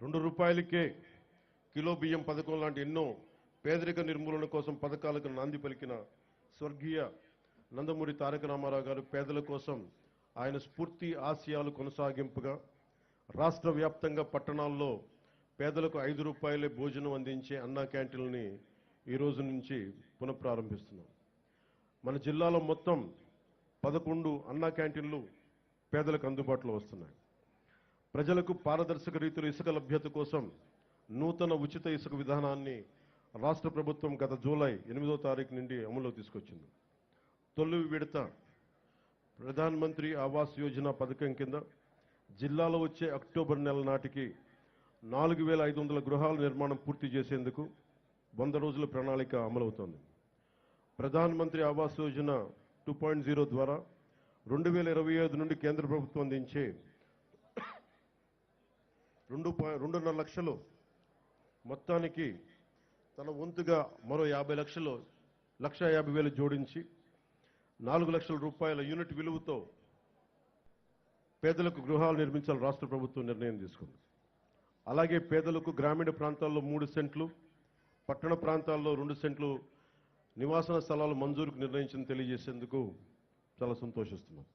రెండు రూపాయలకే కిలో బియ్యం పథకం లాంటి ఎన్నో పేదరిక నిర్మూలన కోసం పథకాలకు నాంది పలికిన స్వర్గీయ నందమూరి తారక రామారావు గారు పేదల కోసం ఆయన స్ఫూర్తి ఆశయాలు కొనసాగింపుగా రాష్ట్ర వ్యాప్తంగా పట్టణాల్లో పేదలకు ఐదు రూపాయలే భోజనం అందించే అన్నా క్యాంటీన్లని ఈ రోజు నుంచి పునఃప్రారంభిస్తున్నాం. మన జిల్లాలో మొత్తం పదకొండు అన్నా క్యాంటీన్లు పేదలకు అందుబాటులో వస్తున్నాయి. ప్రజలకు పారదర్శక రీతిలో ఇసుక లభ్యత కోసం నూతన ఉచిత ఇసుక విధానాన్ని రాష్ట్ర ప్రభుత్వం గత జూలై ఎనిమిదో తారీఖు నుండి అమల్లో తీసుకొచ్చింది. తొలి విడత ప్రధాన్ మంత్రి ఆవాస్ యోజన పథకం కింద జిల్లాలో వచ్చే అక్టోబర్ నెల నాటికి నాలుగు వేల ఐదు వందల గృహాల నిర్మాణం పూర్తి చేసేందుకు వంద రోజుల ప్రణాళిక అమలవుతోంది. Pradhan Mantri Awas Yojana two point zero ద్వారా రెండు వేల ఇరవై ఐదు నుండి కేంద్ర ప్రభుత్వం అందించే రెండు పాయింట్ రెండున్నర లక్షలు. మొత్తానికి తన వంతుగా మరో యాభై లక్షలు లక్ష యాభై వేలు జోడించి నాలుగు లక్షల రూపాయల యూనిట్ విలువతో పేదలకు గృహాలు నిర్మించాలని రాష్ట్ర ప్రభుత్వం నిర్ణయం తీసుకుంది. అలాగే పేదలకు గ్రామీణ ప్రాంతాల్లో మూడు సెంట్లు పట్టణ ప్రాంతాల్లో రెండు సెంట్లు నివాసన స్థలాలు మంజూరుకు నిర్ణయించింది తెలియజేసేందుకు చాలా సంతోషిస్తున్నాం.